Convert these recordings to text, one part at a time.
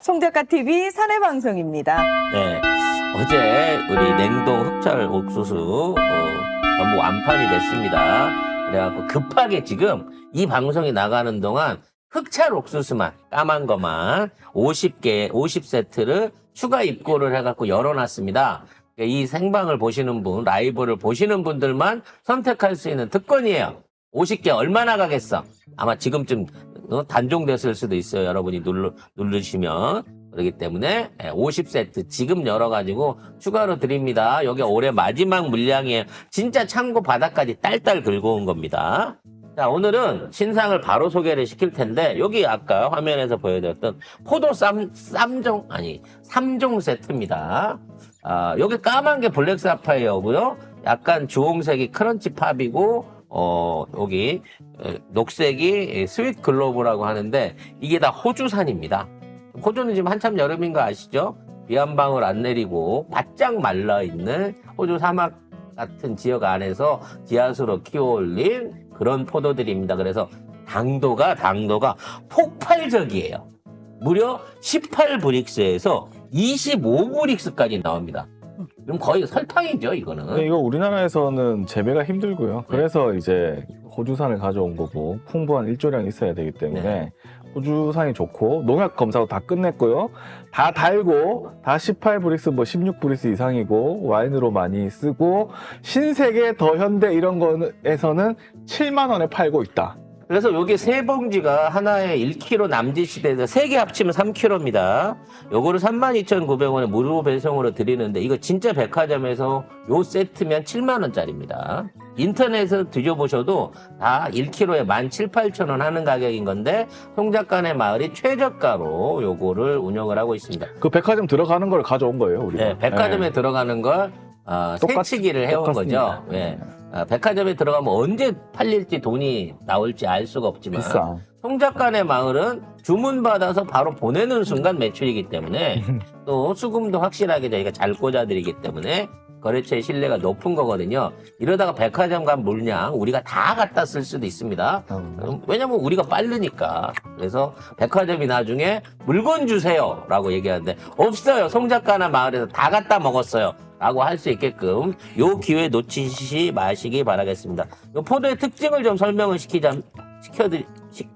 송작가 TV 사내 방송입니다. 네. 어제 우리 냉동 흑철 옥수수 어, 전부 완판이 됐습니다. 그래갖고 급하게 지금 이 방송이 나가는 동안 흑철 옥수수만 까만 거만 50개, 50세트를 추가 입고를 해갖고 열어놨습니다. 이 생방을 보시는 분, 라이브를 보시는 분들만 선택할 수 있는 특권이에요. 50개 얼마나 가겠어? 아마 지금쯤 어, 단종됐을 수도 있어요. 여러분이 누르, 누르시면. 그렇기 때문에 50세트 지금 열어가지고 추가로 드립니다. 여기 올해 마지막 물량이에요. 진짜 창고 바닥까지 딸딸 긁어 온 겁니다. 자, 오늘은 신상을 바로 소개를 시킬 텐데, 여기 아까 화면에서 보여드렸던 포도 쌈, 쌈종, 아니, 3종 세트입니다. 아, 여기 까만 게 블랙 사파이어고요. 약간 주홍색이 크런치 팝이고, 어, 여기 에, 녹색이 스윗 글로브라고 하는데, 이게 다 호주산입니다. 호주는 지금 한참 여름인 거 아시죠? 비 한 방울 안 내리고 바짝 말라 있는 호주 사막 같은 지역 안에서 지하수로 키워 올린 그런 포도들입니다. 그래서 당도가 당도가 폭발적이에요. 무려 18브릭스에서 25브릭스까지 나옵니다. 그럼 거의 설탕이죠, 이거는. 근데 이거 우리나라에서는 재배가 힘들고요. 그래서 이제 호주산을 가져온 거고 풍부한 일조량이 있어야 되기 때문에 네. 호주산이 좋고 농약 검사도 다 끝냈고요. 다 달고 다 18브릭스 뭐 16브릭스 이상이고 와인으로 많이 쓰고 신세계 더 현대 이런 거에서는 7만 원에 팔고 있다. 그래서 여기 세 봉지가 하나에 1kg 남짓시대에서 세 개 합치면 3kg입니다. 요거를 32,900원에 무료 배송으로 드리는데 이거 진짜 백화점에서 요 세트면 7만 원짜리입니다. 인터넷에서 드셔보셔도 다 1kg에 17,800원 하는 가격인 건데 송작간의 마을이 최저가로 요거를 운영을 하고 있습니다. 그 백화점 들어가는 걸 가져온 거예요, 우리가. 네, 백화점에 네. 들어가는 걸 어, 똑같- 세치기를 해온 똑같습니다. 거죠. 예. 아, 백화점에 들어가면 언제 팔릴지 돈이 나올지 알 수가 없지만 비싸. 송작간의 마을은 주문받아서 바로 보내는 순간 매출이기 때문에 또 수금도 확실하게 저희가 잘 꽂아드리기 때문에 거래처의 신뢰가 높은 거거든요. 이러다가 백화점 간 물량 우리가 다 갖다 쓸 수도 있습니다. 음, 왜냐면 우리가 빠르니까. 그래서 백화점이 나중에 물건 주세요 라고 얘기하는데 없어요. 송작가나 마을에서 다 갖다 먹었어요. 라고 할 수 있게끔 요 기회 놓치시 마시기 바라겠습니다. 요 포도의 특징을 좀 설명을 시키자, 시켜드리, 시,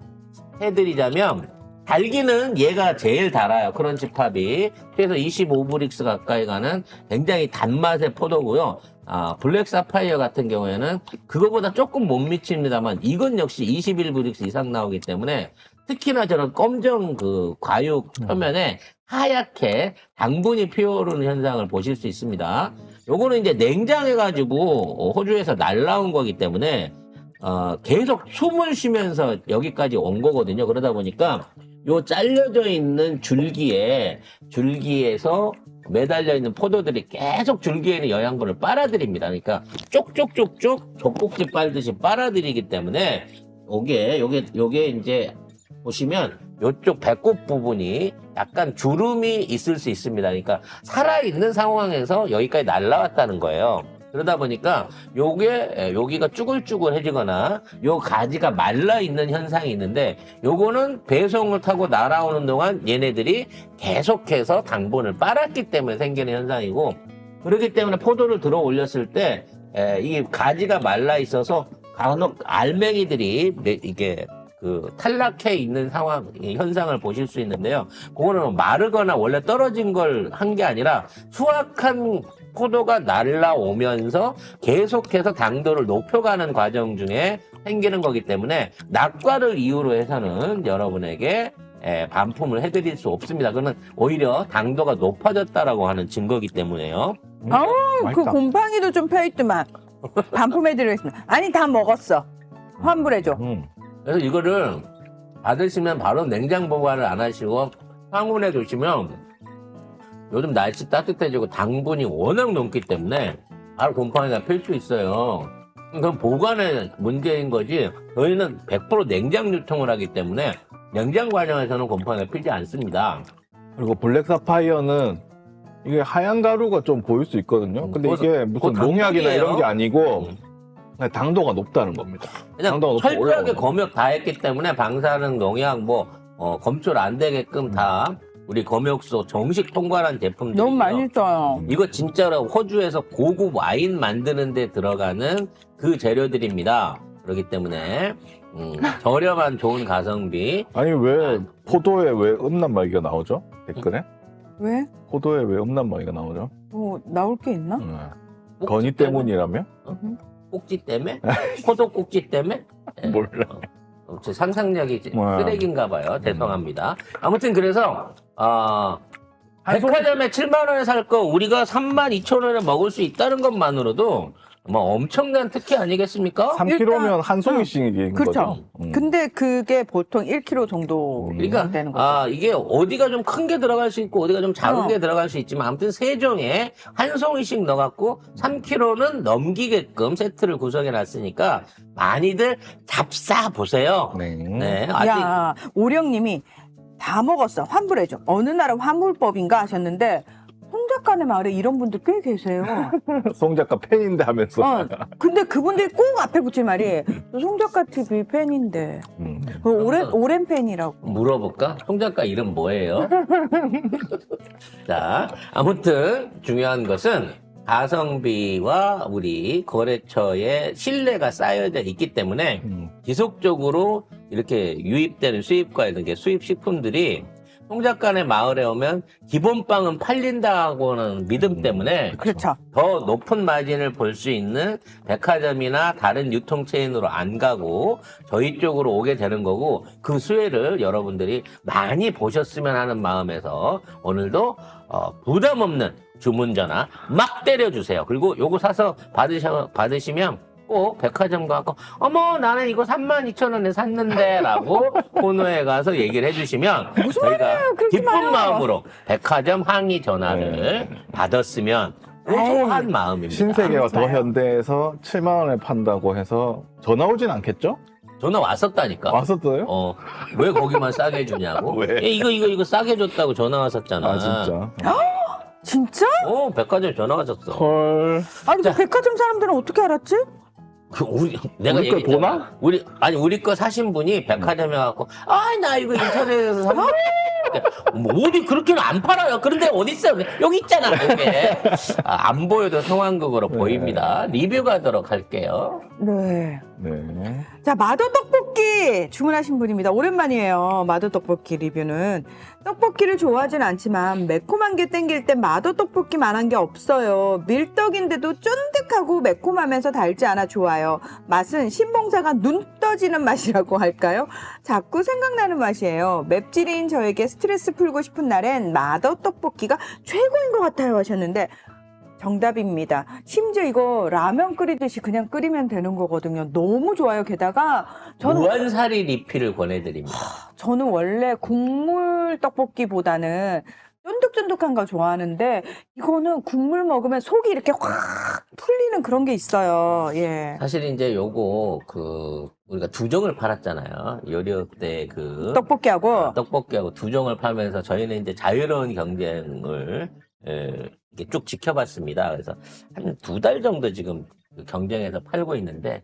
해드리자면 달기는 얘가 제일 달아요. 크런치팝이. 그래서 25브릭스 가까이 가는 굉장히 단맛의 포도고요. 아, 블랙 사파이어 같은 경우에는 그거보다 조금 못 미칩니다만 이건 역시 21브릭스 이상 나오기 때문에 특히나 저런 검정 그 과육 표면에 하얗게 당분이 피어오르는 현상을 보실 수 있습니다. 요거는 이제 냉장해가지고 호주에서 날라온 거기 때문에 어, 계속 숨을 쉬면서 여기까지 온 거거든요. 그러다 보니까 요 잘려져 있는 줄기에 줄기에서 매달려 있는 포도들이 계속 줄기에 있는 영양분을 빨아들입니다. 그러니까 쪽쪽쪽쪽 젖꼭지 빨듯이 빨아들이기 때문에 요게 요게 요게 이제 보시면 요쪽 배꼽 부분이 약간 주름이 있을 수 있습니다. 그러니까 살아있는 상황에서 여기까지 날라왔다는 거예요. 그러다 보니까 요게 에, 여기가 쭈글쭈글해지거나 요 가지가 말라 있는 현상이 있는데 요거는 배송을 타고 날아오는 동안 얘네들이 계속해서 당분을 빨았기 때문에 생기는 현상이고 그렇기 때문에 포도를 들어 올렸을 때 에, 이 가지가 말라 있어서 간혹 알맹이들이 매- 이게 그 탈락해 있는 상황 이 현상을 보실 수 있는데요. 그거는 마르거나 원래 떨어진 걸 한 게 아니라 수확한 포도가 날라오면서 계속해서 당도를 높여가는 과정 중에 생기는 거기 때문에 낙과를 이유로 해서는 여러분에게 에, 반품을 해드릴 수 없습니다. 그거는 오히려 당도가 높아졌다라고 하는 증거기 때문에요. 아우, 그 맛있다. 곰팡이도 좀 펴있더만. 반품해드리겠습니다. 아니, 다 먹었어. 환불해줘. 음. 그래서 이거를 받으시면 바로 냉장 보관을 안 하시고 상온에 두시면 요즘 날씨 따뜻해지고 당분이 워낙 높기 때문에 바로 곰팡이가 필 수 있어요. 그건 보관의 문제인 거지 저희는 100% 냉장 유통을 하기 때문에 냉장 과정에서는 곰팡이가 피지 않습니다. 그리고 블랙 사파이어는 이게 하얀 가루가 좀 보일 수 있거든요. 근데 그거- 이게 무슨 그거 농약이나 당분이에요. 이런 게 아니고 음. 그냥 당도가 높다는 겁니다. 그냥 당도가 높고 철저하게 올라오는 검역 다 했기 때문에 방사능 농약 뭐 어, 검출 안 되게끔 다 우리 검역소 정식 통과한 제품들이 너무 맛있어요. 이거 진짜로 호주에서 고급 와인 만드는 데 들어가는 그 재료들입니다. 그렇기 때문에 음, 저렴한 좋은 가성비 아니 왜 포도에 왜 음란마귀가 나오죠? 댓글에? 왜? 포도에 왜 음란마귀가 나오죠? 뭐 나올 게 있나? 네. 꼭지 건이 때문이라며? 꼭지 때문에? 포도 꼭지 때문에? 예. 몰라. 어, 제 상상력이 이제 와. 쓰레기인가 봐요. 죄송합니다. 아무튼 그래서 어, 백화점에 7만 원에 살 거 우리가 3만 2천 원에 먹을 수 있다는 것만으로도 뭐 엄청난 특혜 아니겠습니까? 3kg면 한 송이 씩인 그렇죠. 거죠? 음. 근데 그게 보통 1kg 정도 그러니까 되는 거죠. 아 이게 어디가 좀 큰 게 들어갈 수 있고 어디가 좀 작은 어. 게 들어갈 수 있지만 아무튼 세 종에 한 송이씩 넣어갖고 3kg는 넘기게끔 세트를 구성해 놨으니까 많이들 잡사 보세요. 네. 네 아직 야, 오령님이 다 먹었어. 환불해줘. 어느 나라 환불법인가 하셨는데, 홍 작가네 마을에 이런 분들 꽤 계세요. 송 작가 팬인데 하면서. 어, 근데 그분들이 꼭 앞에 붙일 말이, 송 작가 TV 팬인데, 음. 그 오랜, 오랜 팬이라고. 물어볼까? 송 작가 이름 뭐예요? 자, 아무튼 중요한 것은 가성비와 우리 거래처의 신뢰가 쌓여져 있기 때문에 음. 지속적으로 이렇게 유입되는 수입과 이런 게 수입 식품들이 송 작가네 마을에 오면 기본빵은 팔린다고는 믿음 때문에 그렇죠. 더 높은 마진을 볼 수 있는 백화점이나 다른 유통 체인으로 안 가고 저희 쪽으로 오게 되는 거고 그 수혜를 여러분들이 많이 보셨으면 하는 마음에서 오늘도 어, 부담 없는 주문 전화 막 때려주세요. 그리고 요거 사서 받으셔, 받으시면 꼭 백화점 가고 어머 나는 이거 32,000원에 샀는데 라고 코너에 가서 얘기를 해주시면 저희가 기쁜 말해요. 마음으로 백화점 항의 전화를 받았으면 고소한 마음입니다. 신세계와 더 맞아요. 현대에서 7만 원에 판다고 해서 전화 오진 않겠죠? 전화 왔었다니까. 왔었어요? 어, 왜 거기만 싸게 해주냐고. 왜? 야, 이거, 이거, 이거 싸게 줬다고 전화 왔었잖아. 아 진짜. 진짜? 어, 백화점 전화 왔었어. 헐. 아니, 자. 그 백화점 사람들은 어떻게 알았지? 그 우리, 내가 우리 거 얘기했잖아. 보나? 우리, 아니, 우리 거 사신 분이 백화점에 와갖고, 아, 나 이거 인터넷에서 산 거. 뭐 어디 그렇게는 안 팔아요. 그런데 어디 있어요? 여기 있잖아. 이게 아, 안 보여도 상황극으로 네. 보입니다. 리뷰 가도록 할게요. 네. 네. 자, 마더 떡볶이 주문하신 분입니다. 오랜만이에요. 마더 떡볶이 리뷰는. 떡볶이를 좋아하진 않지만 매콤한 게 땡길 땐 마더 떡볶이만 한 게 없어요. 밀떡인데도 쫀득하고 매콤하면서 달지 않아 좋아요. 맛은 신봉사가 눈 떠지는 맛이라고 할까요? 자꾸 생각나는 맛이에요. 맵찔인 저에게 스트레스 풀고 싶은 날엔 마더 떡볶이가 최고인 것 같아요 하셨는데 정답입니다. 심지어 이거 라면 끓이듯이 그냥 끓이면 되는 거거든요. 너무 좋아요. 게다가 저는 무한사리 리필을 권해드립니다. 저는 원래 국물 떡볶이보다는 쫀득쫀득한 거 좋아하는데 이거는 국물 먹으면 속이 이렇게 확 풀리는 그런 게 있어요. 예. 사실 이제 요거 그 우리가 두정을 팔았잖아요. 요리업 때그 떡볶이하고 떡볶이하고 두정을 팔면서 저희는 이제 자유로운 경쟁을 에, 이렇게 쭉 지켜봤습니다. 그래서 한 두 달 정도 지금 그 경쟁에서 팔고 있는데 에,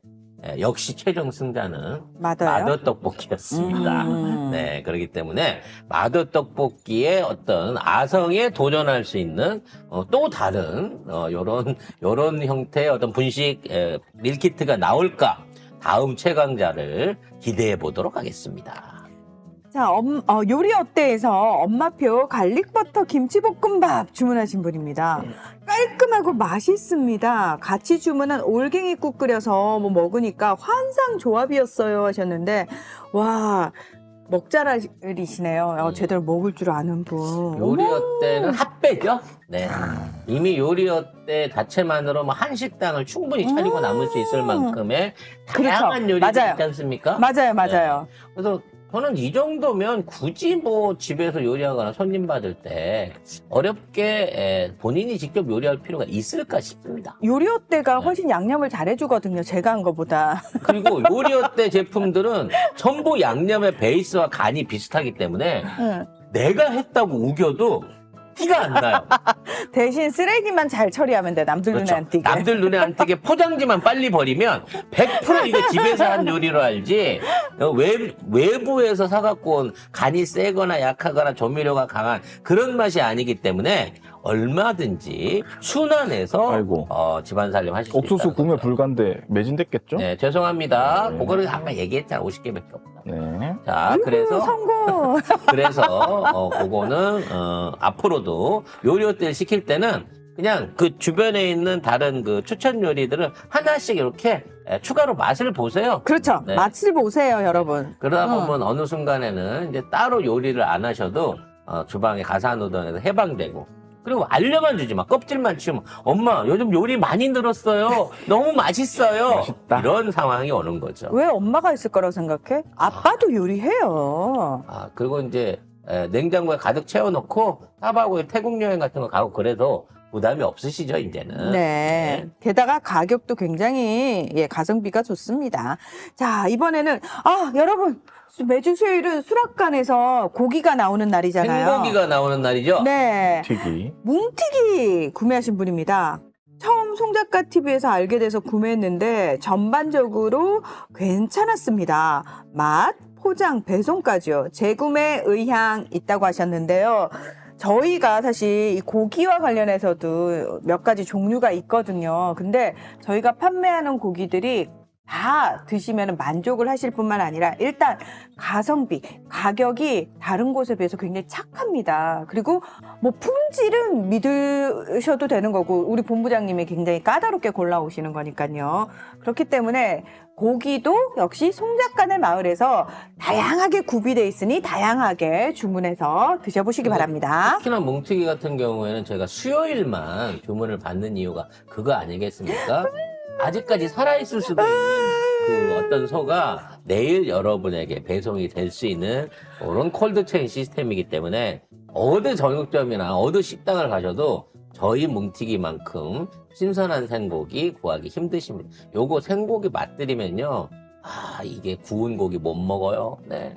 역시 최종 승자는 맞아요. 마더 떡볶이였습니다. 음. 네, 그렇기 때문에 마더 떡볶이의 어떤 아성에 도전할 수 있는 어, 또 다른 어, 요런 요런 형태의 어떤 분식 에, 밀키트가 나올까 다음 최강자를 기대해 보도록 하겠습니다. 자, 엄- 어, 요리 어때에서 엄마표 갈릭버터 김치볶음밥 주문하신 분입니다. 깔끔하고 맛있습니다. 같이 주문한 올갱이국 끓여서 뭐 먹으니까 환상 조합이었어요 하셨는데 와 먹자라리시네요. 어, 음. 제대로 먹을 줄 아는 분. 요리어 때는 핫배죠. 네. 이미 요리어 때 자체만으로 뭐 한식당을 충분히 차리고 음. 남을 수 있을 만큼의 그렇죠. 다양한 요리가 맞아요. 있지 않습니까? 맞아요, 맞아요. 그래서 저는 이 정도면 굳이 뭐 집에서 요리하거나 손님 받을 때 어렵게 에, 본인이 직접 요리할 필요가 있을까 싶습니다. 요리어 때가 네. 훨씬 양념을 잘해주거든요. 제가 한 거보다. 그리고 요리어 때 제품들은 전부 양념의 베이스와 간이 비슷하기 때문에 응. 내가 했다고 우겨도 티가 안 나요. 대신 쓰레기만 잘 처리하면 돼. 남들 눈에 안 띄게. 그렇죠. 남들 눈에 안 띄게 포장지만 빨리 버리면 100% 이거 집에서 한 요리로 알지. 어, 외, 외부에서 사갖고 온 간이 세거나 약하거나 조미료가 강한 그런 맛이 아니기 때문에 얼마든지 순환해서 아이고. 어, 집안 살림 하실 수 옥수수 있다. 구매 불가인데 매진됐겠죠? 네, 죄송합니다. 네. 그거를 아까 얘기했잖아. 50개밖에 없다. 네. 자, 아이고, 그래서 성공. 그래서 어 그거는 어 앞으로도 요리를 시킬 때는 그냥 그 주변에 있는 다른 그 추천 요리들을 하나씩 이렇게 에, 추가로 맛을 보세요. 그렇죠. 네. 맛을 보세요, 여러분. 그러다 어. 보면 어느 순간에는 이제 따로 요리를 안 하셔도 어, 주방에 가사노동에서 해방되고 그리고 알려만 주지 마 껍질만 치우면 엄마 요즘 요리 많이 늘었어요 너무 맛있어요 맛있다. 이런 상황이 오는 거죠. 왜 엄마가 있을 거라고 생각해? 아빠도 요리해요. 아, 그리고 이제 에, 냉장고에 가득 채워놓고 하바고 태국 여행 같은 거 가고 그래도 부담이 없으시죠, 이제는. 네. 게다가 가격도 굉장히 예, 가성비가 좋습니다. 자, 이번에는 아, 여러분 매주 수요일은 수락관에서 고기가 나오는 날이잖아요. 생고기가 나오는 날이죠? 네. 튀기. 뭉티기 구매하신 분입니다. 처음 송작가 TV에서 알게 돼서 구매했는데 전반적으로 괜찮았습니다. 맛, 포장, 배송까지요. 재구매 의향 있다고 하셨는데요. 저희가 사실 이 고기와 관련해서도 몇 가지 종류가 있거든요. 근데 저희가 판매하는 고기들이 다 드시면 만족을 하실 뿐만 아니라 일단 가성비, 가격이 다른 곳에 비해서 굉장히 착합니다. 그리고 뭐 품질은 믿으셔도 되는 거고 우리 본부장님이 굉장히 까다롭게 골라오시는 거니까요. 그렇기 때문에 고기도 역시 송작간의 마을에서 다양하게 구비돼 있으니 다양하게 주문해서 드셔보시기 네. 바랍니다. 특히나 뭉튀기 같은 경우에는 저희가 수요일만 주문을 받는 이유가 그거 아니겠습니까? 아직까지 살아있을 수도 있는 그 어떤 소가 내일 여러분에게 배송이 될 수 있는 그런 콜드체인 시스템이기 때문에 어느 정육점이나 어느 식당을 가셔도 저희 뭉튀기만큼 신선한 생고기 구하기 힘드십니다. 요거 생고기 맛들이면요. 아, 이게 구운 고기 못 먹어요. 네.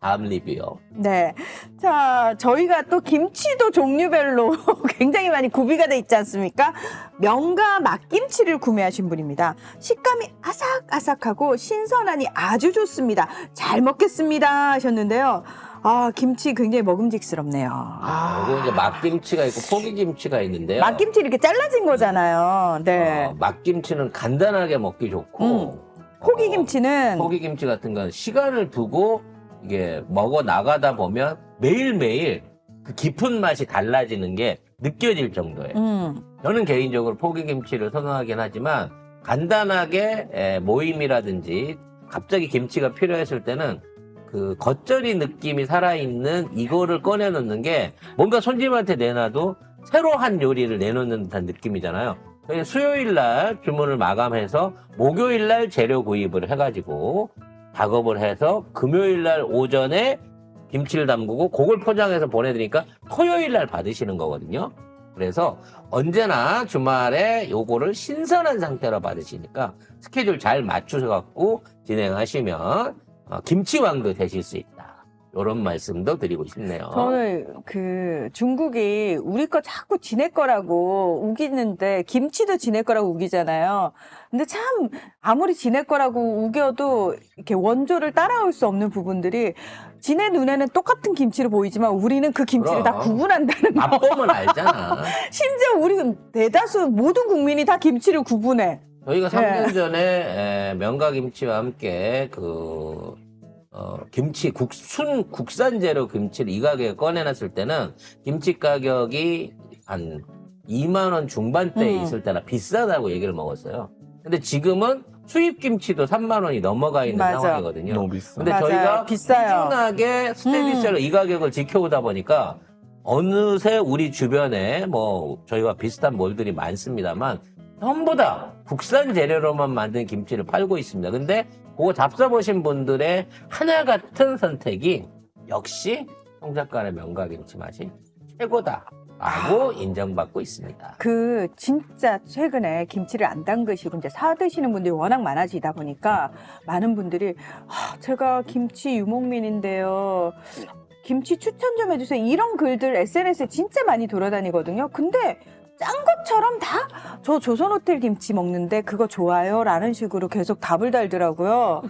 다음 리뷰요. 네. 자, 저희가 또 김치도 종류별로 굉장히 많이 구비가 돼 있지 않습니까? 명가 막김치를 구매하신 분입니다. 식감이 아삭아삭하고 신선하니 아주 좋습니다. 잘 먹겠습니다 하셨는데요. 아, 김치 굉장히 먹음직스럽네요. 아, 요거 이제 막김치가 있고 포기김치가 있는데요. 막김치 이렇게 잘라진 거잖아요. 네. 어, 막김치는 간단하게 먹기 좋고 음. 포기김치는 어, 포기김치 같은 건 시간을 두고 이게 먹어 나가다 보면 매일매일 그 깊은 맛이 달라지는 게 느껴질 정도예요. 음, 저는 개인적으로 포기김치를 선호하긴 하지만 간단하게 에, 모임이라든지 갑자기 김치가 필요했을 때는 그 겉절이 느낌이 살아있는 이거를 꺼내놓는 게 뭔가 손님한테 내놔도 새로 한 요리를 내놓는 듯한 느낌이잖아요. 그래서 수요일 날 주문을 마감해서 목요일 날 재료 구입을 해가지고 작업을 해서 금요일 날 오전에 김치를 담그고 그걸 포장해서 보내드리니까 토요일 날 받으시는 거거든요. 그래서 언제나 주말에 요거를 신선한 상태로 받으시니까 스케줄 잘 맞추셔 갖고 진행하시면 어, 김치왕도 되실 수 있다. 이런 말씀도 드리고 싶네요. 저는 그 중국이 우리 거 자꾸 지네 거라고 우기는데 김치도 지네 거라고 우기잖아요. 근데 참 아무리 지네 거라고 우겨도 이렇게 원조를 따라올 수 없는 부분들이 지네 눈에는 똑같은 김치로 보이지만 우리는 그 김치를 다 그럼. 구분한다는 거. 맛보면 알잖아. 심지어 우리 대다수 모든 국민이 다 김치를 구분해. 저희가 네. 3년 전에 에, 명가김치와 함께 그 어, 김치 국 순 국산 재료 김치를 이 가격에 꺼내놨을 때는 김치 가격이 한 2만 원 중반대에 음. 있을 때나 비싸다고 얘기를 먹었어요. 근데 지금은 수입 김치도 3만 원이 넘어가 있는 맞아. 상황이거든요. 너무 비싸. 근데 맞아요. 저희가 비싸요. 꾸준하게 스테디셀로 음. 이 가격을 지켜오다 보니까 어느새 우리 주변에 뭐 저희와 비슷한 몰들이 많습니다만 전부 다 국산 재료로만 만든 김치를 팔고 있습니다. 근데 그거 잡숴보신 분들의 하나 같은 선택이 역시 송작간의 명가김치 맛이 최고다 라고 인정받고 있습니다. 그 진짜 최근에 김치를 안 담그시고 이제 사 드시는 분들이 워낙 많아지다 보니까 많은 분들이 아, 제가 김치 유목민인데요. 김치 추천 좀 해주세요. 이런 글들 SNS에 진짜 많이 돌아다니거든요. 근데 짠 것처럼 다 저 조선호텔 김치 먹는데 그거 좋아요? 라는 식으로 계속 답을 달더라고요.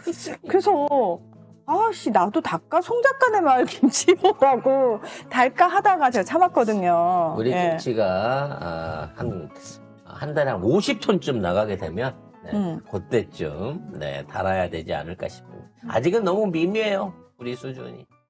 그래서 아씨 나도 닭가 송작가네 마을 김치라고 달까 하다가 제가 참았거든요. 우리 예. 김치가 아, 한, 한 달에 한 50톤쯤 나가게 되면 네, 음. 그때쯤 네, 달아야 되지 않을까 싶습니다. 아직은 너무 미미해요. 우리 수준이.